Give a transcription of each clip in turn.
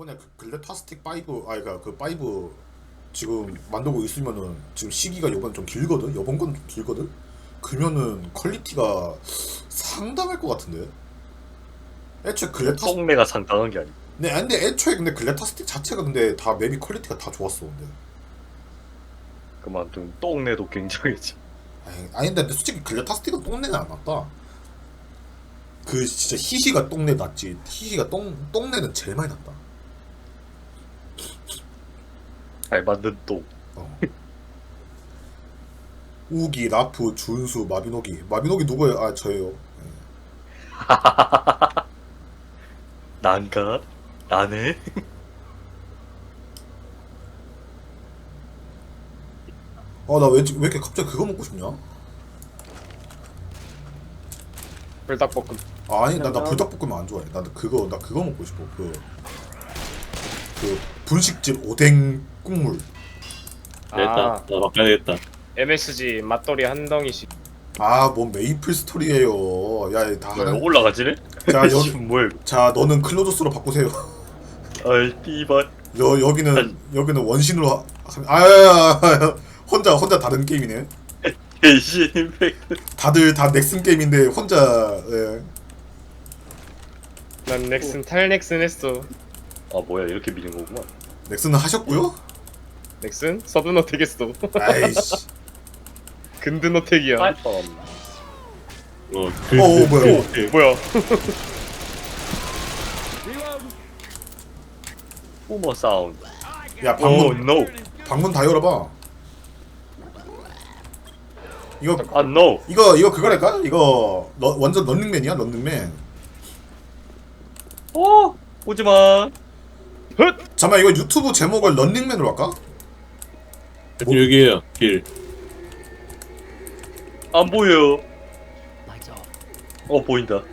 이번에 그 글래타스틱 5 아니 그그5 지금 만들고 있으면은 지금 시기가 이번 좀 길거든. 이번 건 좀 길거든. 그러면은 퀄리티가 상당할 것 같은데. 애초에 글래타스 똥매가 상당한 게 아니고 네, 근데 애초에 근데 글래타스틱 자체가 근데 다 맵이 퀄리티가 다 좋았어 근데. 그만둔 똥내도 굉장했지 아니, 아니 근데 솔직히 글래타스틱은 똥내는 안 났다. 그 진짜 히히가 똥내 났지. 히히가 똥 똥내는 제일 많이 났다. 잘 만든 똥 어. 우기, 라프, 준수, 마비노기. 마비노기 누구예요? 아 저예요. 난가? 나네? 아 나 왜, 왜 이렇게 갑자기 그거 먹고 싶냐? 불닭볶음 아, 아니 나, 나 불닭볶음면 안 좋아해. 나 그거 나 그거 먹고 싶어. 그, 그 분식집 오뎅 국물. 됐다. 아나 바꿔야겠다. MSG 맛돌이 한 덩이씩 아, 뭔 메이플 스토리예요. 야, 다 왜 하나. 올라가지래? 자, 여기 지금 뭐야 이거 자, 너는 클로저스로 바꾸세요. 아이 삐발 여 여기는. 여기는 원신으로 하, 아, 아, 아, 혼자 혼자 다른 게임이네. 개신 임팩트 다들 다 넥슨 게임인데 혼자 예. 난 넥슨 탈넥슨 했어 아 뭐야 이렇게 미는 거구만 넥슨은 하셨고요? 넥슨 서든 어택 했어 아이씨. 근든 어택이야 빨뻔 어, 그, 어, 어, 뭐야. 그, 뭐야 뿜어 사운드 야, 오 방문 노! 방문 다 열어봐. 이거 아 노! 이거 이거 그거랄까? 이거 러, 완전 런닝맨이야 런닝맨. 어! 오지 마 잠깐 이거 유튜브 제목을 런닝맨으로 할까? 그, 여기에요. 길. 안 보여 어 보인다 어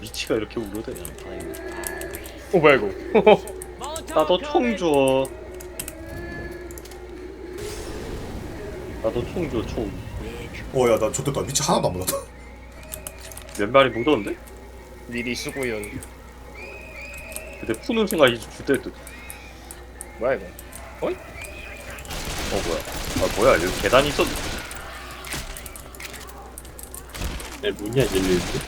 위치가 이렇게 우려되냐 다행이다 어 뭐야 이거 나도 총 줘. 나도 총 줘, 총. 어야 나 좋겠다 위치 하나도 안 몰랐다. 몇 마리 묻었는데? 미리 수고연 근데 푸는 순간 이제 주대 듯. 뭐야 이거 어, 뭐야. 아, 뭐야. 여기 계단이 있었는데. 내 문이 안 열리는데?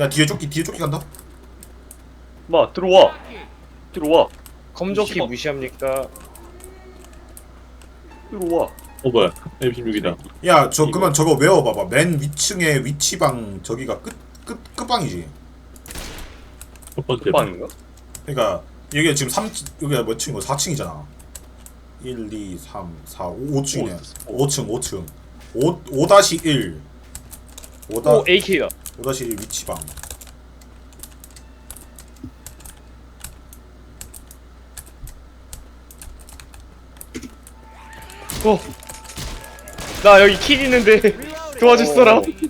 야 뒤에 쫓기 뒤에 쫓기 간다. 마, 들어와. 들어와. 검조키 씨발. 무시합니까 들어와. 어, 뭐야. M16이다. 야 저 그만 저거 외워봐봐. 맨 위층에 위치방 저기가 끝 끝 끝방이지. 첫 번째. 끝방인가? 그러니까 여기가 지금 3 여기가 몇 층이고 4층이잖아. 1, 2, 3, 4, 5, 5층이네. 5층, 5층. 5 5-1. 5 오 AK다 5-1 위치방. 어. 나 여기 킬 있는데 도와줄 사람 있는데?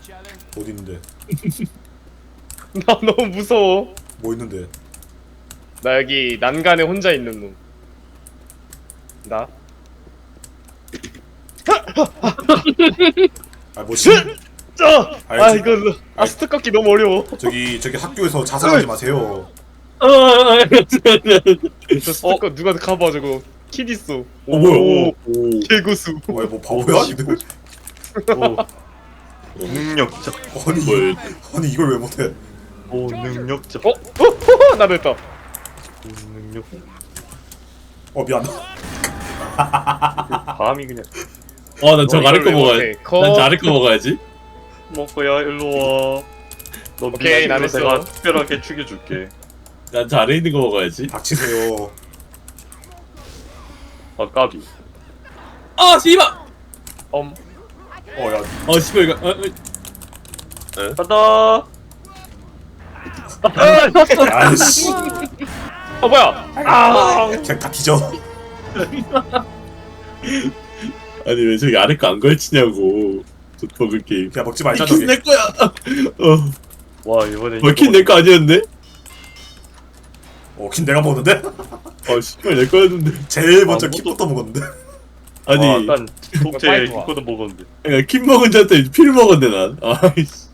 나 너무 무서워 뭐 있는데? 나 여기 난간에 혼자 있는 놈 나? 아뭐 신 짜! 아 알지. 이거 아스트 깎기 너무 어려워 저기 저기 학교에서 자살하지 마세요. 어, 어, 어, 저 스티커 누가 가봐가지고 킬 있어 어, 뭐야. 오, 오. 개고수 뭐야 뭐 바보야? 이거? 오. 능력자. 아니. 아니 이걸 왜 못해? 오, 능력자. 어? 어? 어? 나 됐다 오, 능력. 어 미안. 감이 그냥. 어, 난저 너 아래 거? 컷. 난저 아래 거 먹어야지. 먹고야, 일로 와. 너 오케이, 미안해. 난 했어. 내가 특별하게 죽여줄게. 난 저 아래 있는 거 먹어야지. 닥치세요. 아, 까비. 아, 씨발! 엄 어야 어, 씨발, 이거. 어, 어. 간다! 아이씨 어 뭐야 아 그냥 다 뒤져. 아니, 왜 저기 아래 거 안 걸치냐고. 저 버그 게임. 그냥 먹지 말자 이킨 저기. 내 거야! 어, 와, 이번에. 버킨 내거 아니었네? 어킨 내가 먹었는데? 어, 씨발, 내 거였는데. 제일 먼저 아, kit부터 먹었는데. 아니, 아, 난 독재 빨리 와. 이거도 먹었는데. 그러니까 킴 먹은 자한테 피를 먹었네, 난. 아이씨.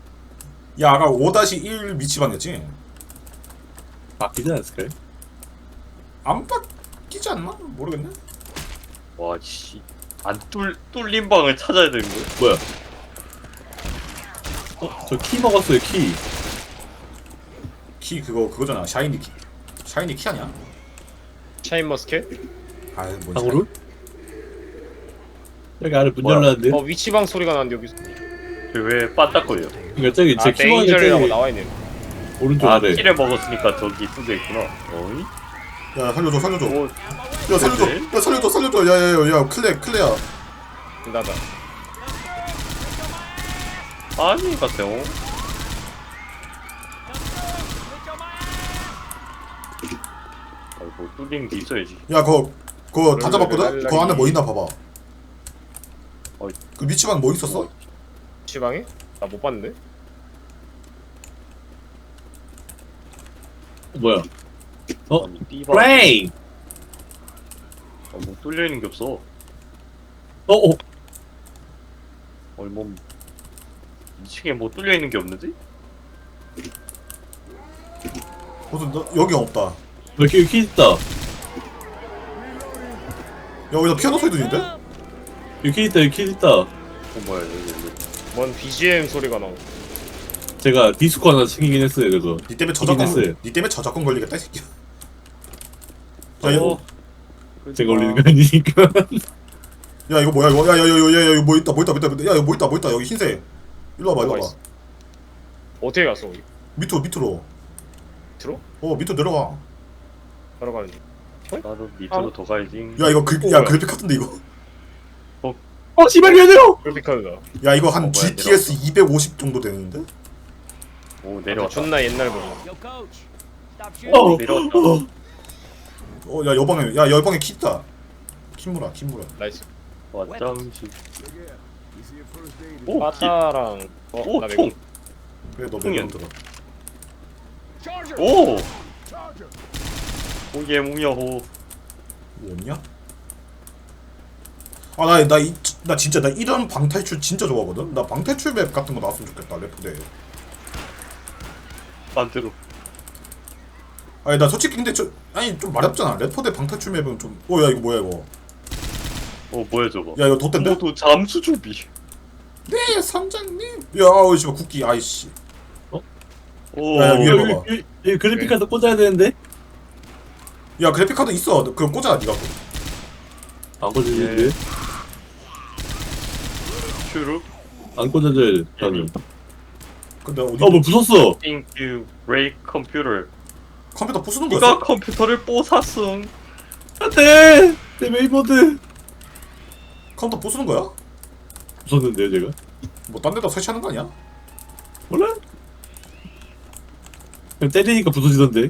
야 아까 5-1 위치방이었지? 바뀌지 않았을까요? 안 바뀌지 않나? 모르겠네. 와, 씨. 안 뚫, 뚫린 방을 찾아야 되는 거야? 뭐야? 어? 저 키 먹었어요 키 키 그거 그거잖아. 샤이니 키. 샤이니 키 아니야? 샤인 머스켓? 아, 뭔 방으로? 여기 안에 문 뭐야? 열렸는데? 어 위치방 소리가 나는데 여기서 왜 반짝거려? 그러니까 저기 아제 키보드 데인저라고 저기 나와 있네 오른쪽 아, 아래 키를 먹었으니까 저기 뚫려 있구나. 어이? 야, 살려줘, 살려줘. 오, 야, 살려줘. 야, 살려줘, 살려줘. 야, 야, 야, 야, 클레, 클레야. 나다 아니, 같아요. 아이고, 뚫린 게 있어야지. 야, 그거, 그거 다 잡았거든? 그 안에 뭐 있나 봐봐. 어이. 그 위치방 뭐 있었어? 위치방에? 나 못 봤는데? 뭐야? 어? 아니, 띠바. 플레잉! 아, 뭐 뚫려 있는 게 없어. 어? 어? 어이, 뭐. 2층에 뭐 뚫려 있는 게 없는데? 무슨, 너, 여기 없다. 여기 키 있다 야, 여기서 피아노 소리 들리는데? 여기 키 있다 여기 키 있다 어, 뭐야, 여기, 여기. 뭔 BGM 소리가 나고 제가 디스코 하나 챙기긴 했어요 그래서 니 때문에 저작권, 했어요. 니 때문에 저작권 걸리겠다, 이 새끼야. 야, 이거, 어. 제가 올리는 거 아니니까 야, 이거 뭐야, 이거. 야, 야, 야, 야, 야, 이거 뭐 있다, 뭐 있다, 뭐 있다, 뭐 있다. 야, 이거 뭐 있다, 뭐 있다. 여기 흰색. 일로 와봐, 일로 뭐가 와봐. 있어? 어떻게 갔어 거기? 밑으로, 밑으로. 들어? 어, 밑으로 내려가. 걸어가는 중 나도 밑으로 아. 더 가야지. 야, 이거 그, 어, 야, 뭐야. 그래픽 카트인데, 이거. 어 씨발 미안해요! 그래픽카드다 야, 이거 한 어, 뭐야, GTS 250 정도 되는데? 오, 아, 내려왔다. 존나 옛날 버전 Yo, coach. Stop 어! 내려왔다. 어! 어, 야, 여방에, 야, 여방에 키 있다. 킴무라, 킴무라. 나이스 왔장식. 오, 기, 파타랑 어? 오, 나 총. 이거 그래, 너 총이야. 매번 들어. 오! 오예, 무야호. 뭐냐? 아, 나, 나, 이, 나 진짜, 나 이런 방탈출 진짜 좋아하거든? 나 방탈출 맵 같은 거 나왔으면 좋겠다, 레프대. 반대로. 아니, 나 솔직히 근데 저, 아니, 좀 마렵잖아. 레포대 방탈출 맵은 좀, 어, 야, 이거 뭐야, 이거. 어, 뭐야, 저거. 야, 이거 덧댄데? 모두 잠수 준비. 네, 선장님. 야, 어이, 씨발, 국기, 아이씨. 오, 야, 야, 위에 봐봐. 여기, 여기 그래픽 카드 꽂아야 되는데? 야, 그래픽 카드 있어. 그럼 꽂아, 니가. 안 꽂아지는데? 슈루. 안 꽂아져야 돼 저는 근데 어디, 어뭐 부쉈어! You break computer. 컴퓨터 부수는 네가 거였어? 컴퓨터를 뽀샀음. 안돼! 내 메인보드! 컴퓨터 부수는 거야? 부쉈는데요 제가? 뭐, 딴 데다 설치하는 거 아니야? 몰라? 그냥 때리니까 부서지던데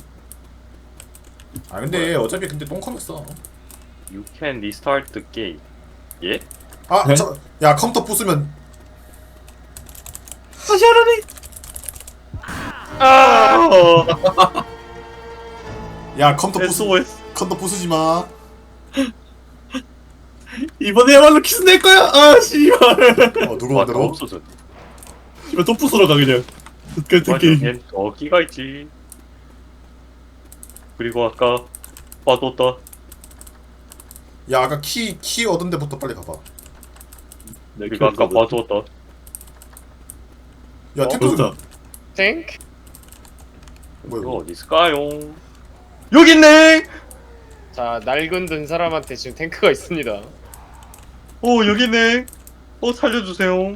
아, 근데 어차피 근데 똥컴했어. You can restart the game. 예? 아, 네? 저, 야, 컴퓨터 부수면, 다시 하라니! 아! 야, 컴퓨터 부수, SOS. 컴퓨터 부수지 마. 이번에야말로 키스 낼 거야! 아 씨발 어, 누구 만들어? 없어져. 씨발 또 부수러 가 그냥 같은 맞아, 게임 얜 어기가 있지. 그리고 아까 봐뒀다. 야, 아까 키, 키 얻은 데부터 빨리 가봐. 내 그리고 아까 봐뒀다. 야, 어, 탱크, 좋다 탱크 뭐야, 이거 이거. 어디 있을까요? 여기 있네. 자 낡은 든 사람한테 지금 탱크가 있습니다 오 여기 있네. 어 살려주세요.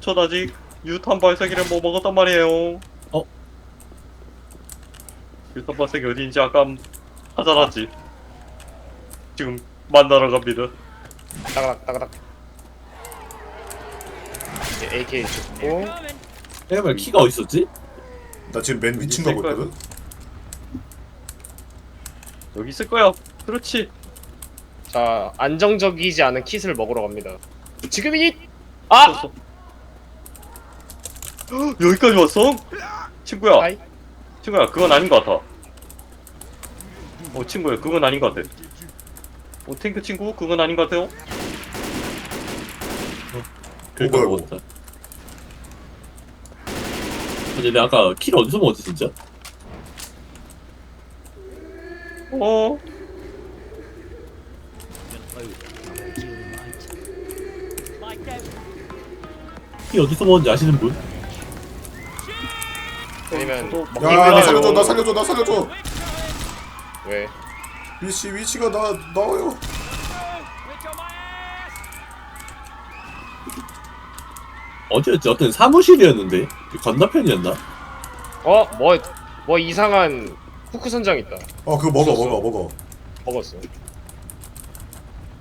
전 아직 유탄 발사기를 못 먹었단 말이에요. 어? 유탄 발사기 어디인지 아까 찾아놨지. 지금 만나러 갑니다. 따가닥 따가닥 이제 AK 죽고 말 키가 어딨었지? 나 지금 맨 있을 있거든? 여기 있을 거야. 그렇지. 자 안정적이지 않은 킷을 먹으러 갑니다 지금이니 아! 떴어. 여기까지 왔어? 친구야. 하이 친구야, 그건 아닌 것 같아. 어, 친구야, 그건 아닌 것 같아. 어, 탱크 친구, 그건 아닌 것 같아요. 뭐야, 먹었다 근데 내가 아까 키를 어디서 먹었지 진짜? 어? 이 어디서 먹었는지 아시는 분? 아니면 저도 막- 야 나. 살려줘 나 살려줘 나 살려줘 왜? 위치 위치가 나 나와요. 어디였지? 어떤 사무실이었는데 그 건너편이었나? 어? 뭐, 뭐 이상한 후크 선장 있다. 어 그거 먹어 있었어. 먹어 먹어 먹었어.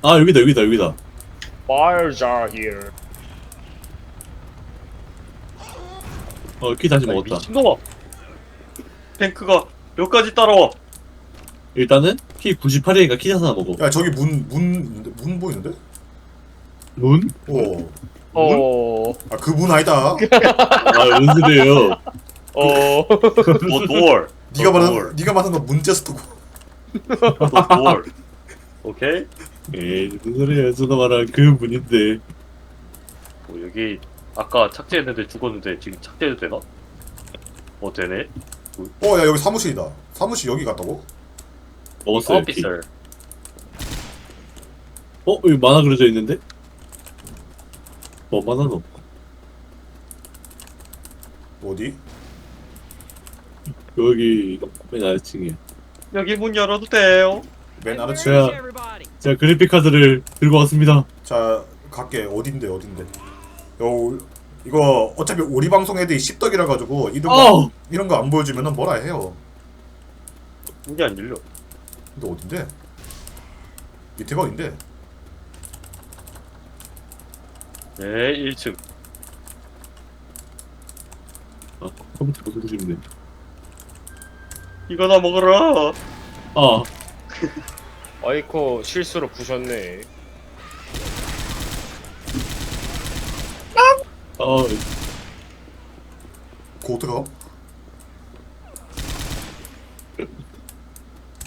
아 여기다 여기다 여기다 Bars are here. 어키 다시 먹었다 미친놈아 탱크가 여기까지 따라와 일단은 키 98이니까 키 하나 먹어 야 저기 문 문 문 보이는데? 문? 어, 오아 그 문 아니다. 아 소리예요. 어, 너 도어 네가 어, 뭘. 네가 말하는 건 문제스트고. 너 도어 오케이? 에이 무슨 소리예요 저도 말한 그 문인데. 뭐 여기 아까 착지했는데 죽었는데 지금 착지해도 되나? 어 되네. 어야 여기 사무실이다. 사무실 여기 갔다고? 먹었어요 키. 오피서 어? 여기 만화 그려져 있는데? 뭐 만화노? 어디? 여기 맨 아래층에 여기 문 열어도 돼요 맨 아래층 제가-? 제가 그래픽 카드를 들고 왔습니다 자 갈게 어딘데 어딘데 요 이거 어차피 우리 방송 애들이 씹덕이라 가지고 이런 거 어! 이런 거 안 보여주면은 뭐라 해요 문이 안 열려 근데 어딘데? 밑에가 어딘데? 네 1층 아 컴퓨터 보고 싶네 이거 나 먹어라 아 아이코 실수로 부셨네. 아, 그 어떡하?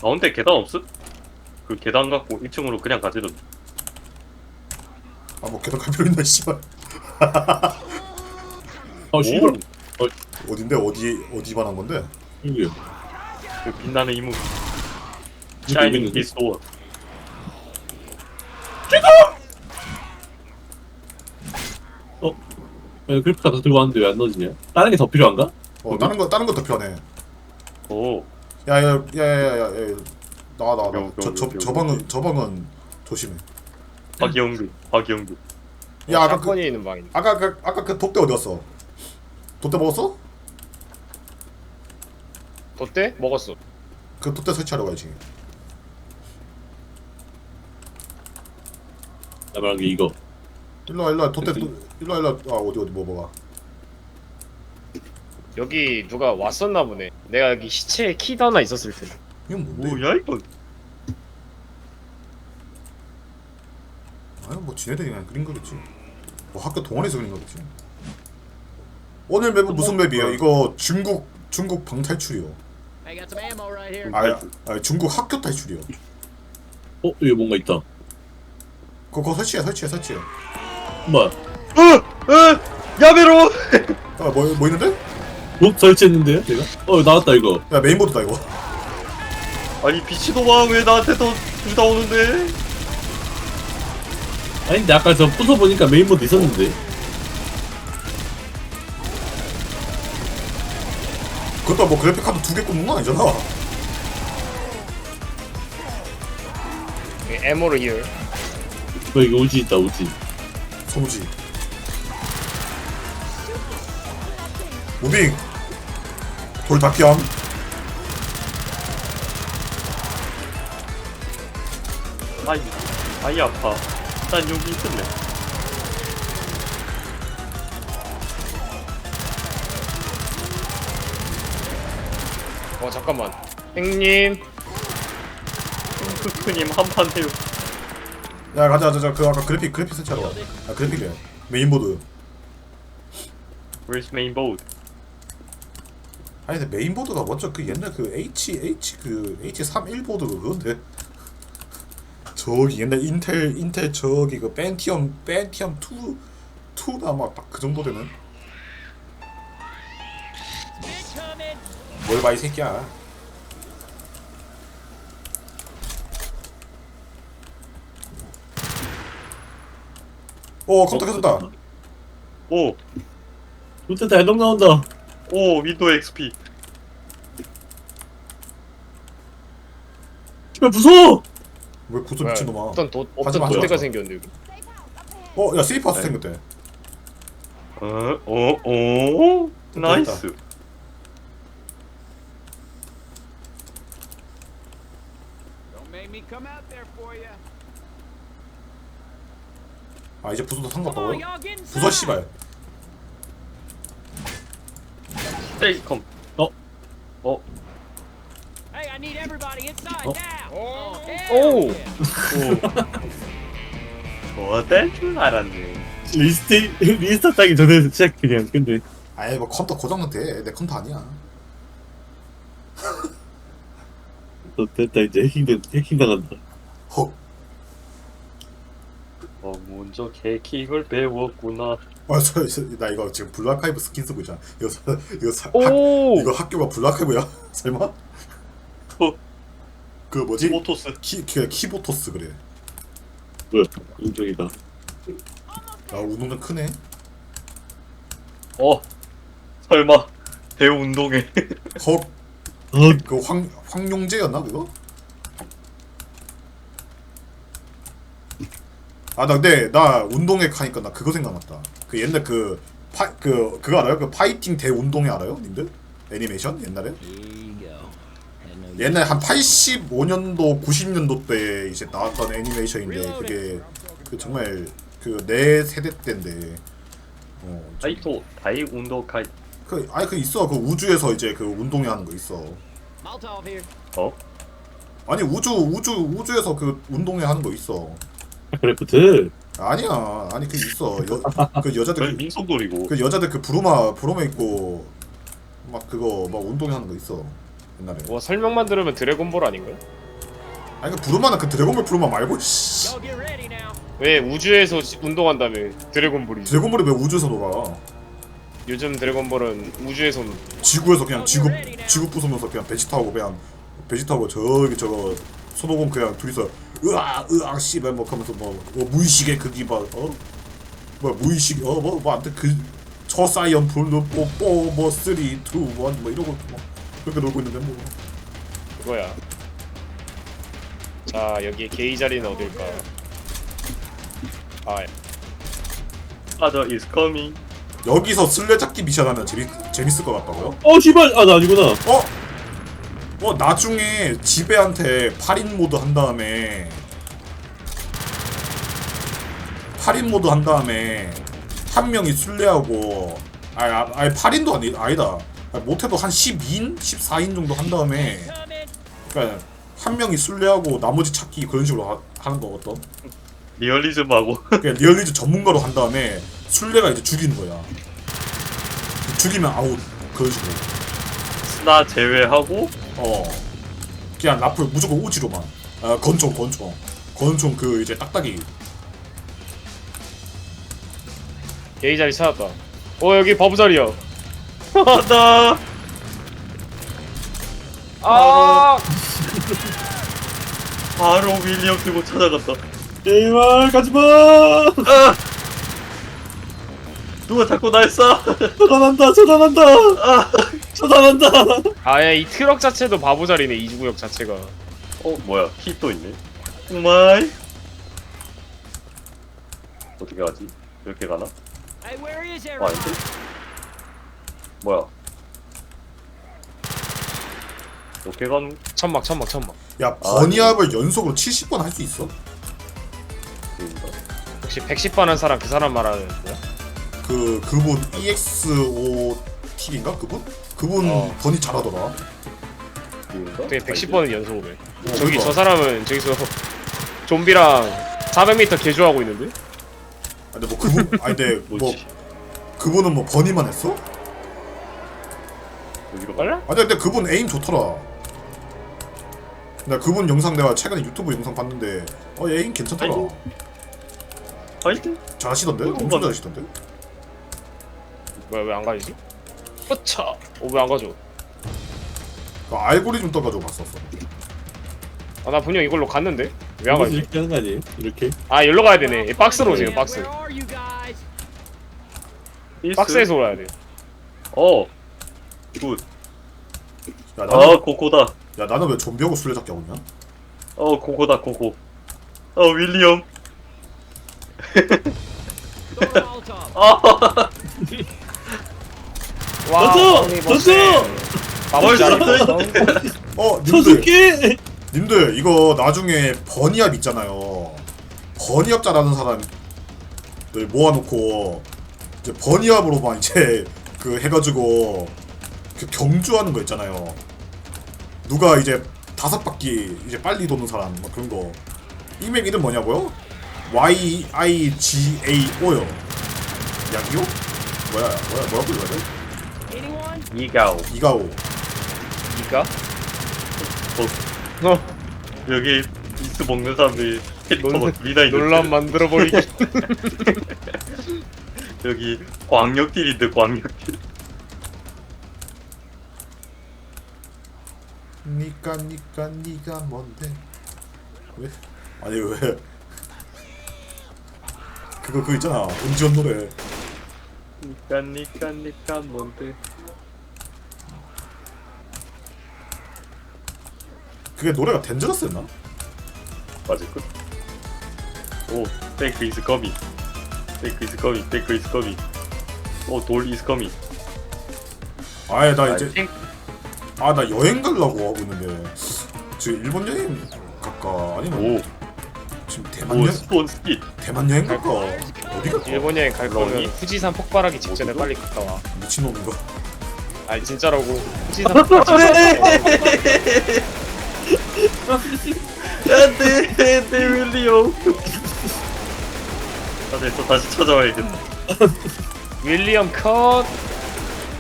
가운데 계단 없음? 그 계단 갖고 1층으로 그냥 가지던 아뭐 계속 갈 필요 있나 씨발. 아 씨발. 어딘데? 어디 어디만 한 건데? 여기요 그 빛나는 여기 샤이닝? 디스 도어? 야, 그래픽 카드 들고 왔는데 왜 안 넣어지냐? 다른 게 더 필요한가? 어 다른 거 다른 거더 필요하네. 오 야야야야야야 나와 나와 나와 저저 명, 저 명. 방은 저 방은 조심해 박영규 박영규 야 아까 그 사건이 있는 방인데. 아까 그 아까 그 독대 어디 갔어? 독대 먹었어? 덧대? 먹었어. 그 독대 설치하러 가야지 나 말한 게 이거 일로 와 일로 와 독대 도- 일로 와 일로 와 아, 어디 어디 뭐 뭐가 여기 누가 왔었나 보네. 내가 여기 시체에 키도 하나 있었을 때. 이건 뭔데? 뭐야 이거 아니 뭐 지네들이 그냥 그린 거겠지 뭐 학교 동아리에서 그린 거겠지 오늘 맵은 무슨 맵이에요? 이거 중국 중국 방탈출이요. 아, 아 중국 학교 탈출이요 어? 여기 뭔가 있다 그거, 설치해 설치해 설치해 뭐야 으! 야베로 아뭐 뭐 있는데? 못 설치했는데요? 제가? 어 나왔다 이거. 야 메인보드다 이거. 아니 미친놈아 왜 나한테 더둘다 오는데? 아닌데 아까 저 부숴보니까 메인보드 있었는데. 그것도 뭐 그래픽 카드 두개 꽂는 건 아니잖아. 에모르 here. 뭐 이거 우지 있다 우지. 소무지. 무빙 피함 아이 아이 아파. 난 여기 있을래 어 잠깐만. 형님. 크크님 한판 해요. 야 가자 가자 그 아까 그래픽 그래픽 설치하러 가아 그래픽이래 메인보드. Where's main boat? 아니 근데 메인 보드가 먼저 그 옛날 그 H H 그 H31 보드 그건데. 저기 옛날 인텔 인텔 저기 그 벤티엄 벤티엄 2 2나 막딱 그 정도 되는? 뭘 봐 이 새끼야? 오 컴퓨터 켜졌다. 오, 좋겠다. 해동 나온다. 오, 윈도우 XP. 씨발 무서워 왜 뭐야, 미친놈아 어떤 도 하지 어떤 마, 도대가. 생겼는데 여기. 어 야 세이프 하우스 네. 생겼대 어, 어, 어, 나이스. Don't make me come out there for you. 아 이제 Come on, 상관없다고요? y'all get inside. 부숴 씨발 세이컴. Hey, I need everybody inside Oh. now. Oh, hell Oh. yeah. 오. 좋아될 줄 알았네. 리스트 리스트 따기 전에 시작 그냥 근데 아이 뭐 컴퓨터 고장난 돼내 컴퓨터 아니야 또 됐다 이제 해킹 해킹 당한다 헉 어, 먼저 개킥을 배웠구나. 아, 저, 저, 나 이거 지금 블루아카이브 스킨 쓰고 있잖아. 이거, 사, 이거, 사, 학, 오. 이거 학교가 블루아카이브야? 설마? 어, 그 뭐지? 포토스. 키, 키, 키보토스 그래. 뭐야 인정이다 아, 운동장 크네. 어, 설마 대운동회. 헉, 어그 황, 황용재였나, 그거? 아, 나 근데, 나 운동회 가니까 나 그거 생각났다. 그 옛날 그, 파, 그, 그거 알아요? 그 파이팅 대 운동회 알아요? 님들? 애니메이션? 옛날에? 옛날 한 85년도, 90년도 때 이제 나왔던 애니메이션인데 그게 그 정말 그 내 세대 때인데. 어, 좀- 다이토 다이 운동 카이. 그 아니 그 있어. 그 우주에서 이제 그 운동회 하는 거 있어. Molotov here. 어? 아니 우주 우주 우주에서 그 운동회 하는 거 있어. 그래프트? 아니야. 아니 그 있어. 여, 그 여자들 그건 민속놀이고. 그 여자들 그 부르마 부르마 입고 막 그거 막 운동회 하는 거 있어 옛날에. 뭐 설명만 들으면 드래곤볼 아닌가요? 아니 그 부르마는 그 드래곤볼 부르마 말고 씨. 왜 우주에서 시- 운동한다며 드래곤볼이. 드래곤볼이 왜 우주에서 놀아? 요즘 드래곤볼은 우주에서 놀- 지구에서 그냥 지구 지구 부수면서 그냥 타고 그냥 타고 저기 저거 손오공 그냥 둘이서 으아 으아 씨발 뭐 하면서 뭐, 뭐 무의식의 극이 막어? 뭐야 무의식 어뭐뭐 아무튼 그 저 사이언 블루 뽀뽀 뭐 쓰리 투원뭐 이러고 뭐 그렇게 놀고 있는데 뭐 그거야. 자 여기 게이 자리는 어딜까? 아 father is coming. 여기서 술래잡기 미션 하면 재밌 재밌을 것 같다고요? 어 씨발 아나 아니구나 어? 어 나중에 지배한테 8인 모드 한 다음에 8인 모드 한 다음에 한 명이 술래하고 아니 아, 아니 8인도 아니 아니다 아니, 못해도 한 12인 14인 정도 한 다음에. 그러니까 한 명이 술래하고 나머지 찾기 그런 식으로 하, 하는 거 어떤? 리얼리즘하고. 그냥 리얼리즈 전문가로 한 다음에 술래가 이제 죽이는 거야 죽이면 아웃 그런 식으로 스나 제외하고 어 그냥 라플 무조건 우지로만 아 건총 건총 건총 그 이제 딱딱이 게이 자리 찾았다. 어 여기 버브 자리야. 하다. 아 바로 윌리엄 들고 찾아갔다. 제발 가지마 아! 누가 자꾸 날 쏴? 처단한다 처단한다 아! 처단한다 아예 이 트럭 자체도 바보 자리네 이주구역 자체가. 어 뭐야 키 또 있네. 오마이. 어떻게 하지? 이렇게 가나? Hey, where is 어 everybody? 아닌데? 뭐야? 어떻게 가노? 천막 천막 천막. 야 버니압을 연속으로 70번 할 수 있어? 그인가? 혹시 110번 한 사람 그 사람 말하는 거야? 그 그분 EXOT인가 그분? 그분 어. 버니 잘하더라 그인가? 되게 110번은 연속으로 해. 어, 저기 그러니까. 저 사람은 저기서 좀비랑 400m 개조하고 있는데? 아, 근데 뭐 그분 아니 근데 뭐 뭐지? 그분은 뭐 버니만 했어? 여기로 빨라? 아니 근데 그분 에임 좋더라 나 그분 영상 내가 최근에 유튜브 영상 봤는데 어 에임 괜찮더라 아이고. 잘하시던데? 이거 엄청 봐라. 잘하시던데? 뭐야 왜 안 가지지? 어차! 어왜 안 가져? 그 알고리즘 떠가지고 봤었어 아나 분명 이걸로 갔는데? 왜 안 가지? 이렇게 하는 거 아니에요? 이렇게? 아 여기로 가야 되네 이 박스로 지금 박스. 박스에서 올라야 돼 어. 굿. 야아 나는 고고다. 야 나는 왜 좀비하고 술래잡기 하고 있냐? 어 고고다 고고. 어 윌리엄. 아. 와 던져! 던져! 마법자리 어저 님들 이거 나중에 버니압 있잖아요. 버니압 잘하는 사람들 모아놓고 이제 버니압으로만 이제 그 해가지고 그 경주하는 거 있잖아요. 누가 이제 다섯 바퀴 이제 빨리 도는 사람 막 그런 거. 이 맵 이름 뭐냐고요? Y I G A O요. 약이요? 뭐야 뭐야 뭐라고 읽어야 돼? 이가오. 이가오. 니가? 어. 여기 이스 먹는 사람들이 캐릭터가 논- 둘이나 있는데 논란 만들어버리기 여기 광역딜인데 광역딜 니까 니까 니가 뭔데? 왜? 아니 왜? 그거 그거 있잖아 은지원 노래 니까 니까 니까 뭔데 그게 노래가 덴저러스였나? 맞을걸? 오 페이크 이즈 커밍 페이크 이즈 커밍 페이크 이즈 커밍 오돌 이즈 커밍 아예 나 아, 이제 탱- 아 나 여행 가려고 하고 있는데. 지금 일본 여행 갈까? 아니면 오, 지금 대만 오 여행? 스폰 스킷 대만 여행 갈까? 어디 갈까? 일본 여행 갈 거면? 후지산 폭발하기 직전에 빨리 갔다 와. 미친놈인가? 아니 진짜라고. 후지산 폭발 안돼 내 윌리엄. 아 됐어 다시 찾아와야겠다. 윌리엄 컷.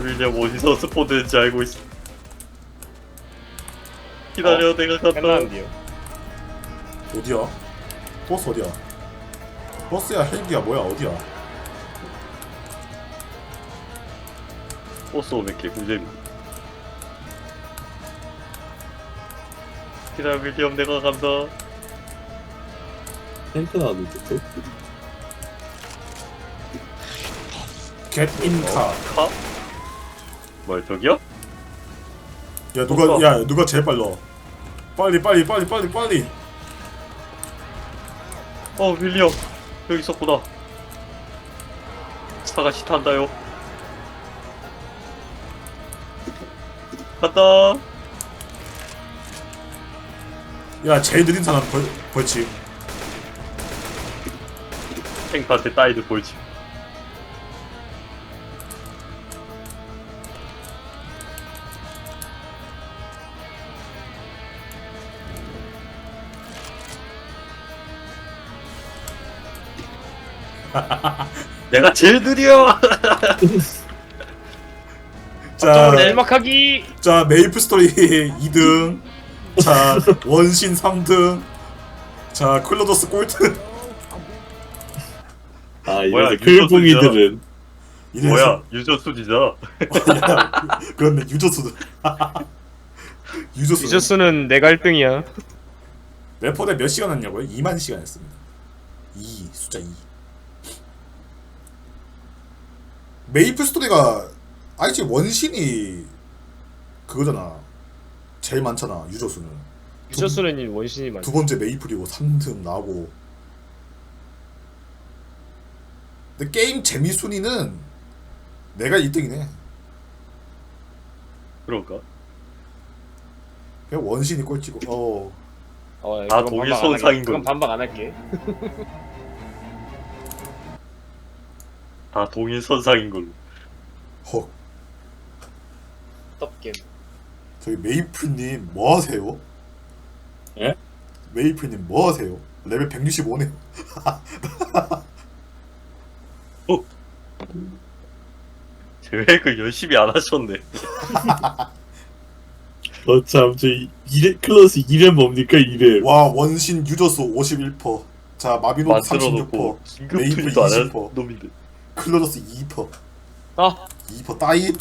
윌리엄 어디서 스폰 되는지 알고 있어 기다려 내가 갔다. 끝나는데요? 어디야? 버스 어디야? 버스야 헬기야 뭐야 어디야? 버스 오면 개꿀잼 기다려 윌리엄 내가 간다. 또? Get in car. 카? 뭘 저기요? 야 누가. 야 누가 제일 빨라? 빨리 빨리 빨리 빨리 빨리. 어 윌리엄. 여기 있었구나. 차가 시탄다요. 간다. 야 제일 느린 사람 벌, 벌칙 탱크한테 따이드 보이지 내가 제일 느려. 자, nel막하기. 자 메이플 스토리 2등. 자 원신 3등. 자 클로더스 꼴등. 아 뭐야, 이거 클봉이들은. 이래서- 뭐야 유저 야, 그렇네 유저수 유저수 유저수는 내가 1등이야. 래퍼대 몇 시간 했냐고요? 2만 시간 했습니다. 2 숫자 2 메이플 스토리가 아니 지금 원신이 그거잖아. 제일 많잖아 유저 수는. 유저 수는 원신이 많지. 두 번째 메이플이고 3등 나고. 근데 게임 재미 순위는 내가 1등이네. 그런가? 그냥 원신이 꼴찌고 어. 어, 다 그건 동일 반박 안 할게. 손상인 그건 거지. 반박 안 할게 다 동일 선상인 걸로 헉. 떡겜 저기 메이플님 뭐 하세요? 예? 메이플님 뭐 하세요? 레벨 165네요 계획을 열심히 안 하셨네 어참 저 이래 클러스 이름 뭡니까 이름 와 원신 유저수 51%. 자 마비노 만들어 36%. 놓고 메이플 긴급 투입도 안한 20%. 놈인데 클로저스 2%. 아2% 따잇.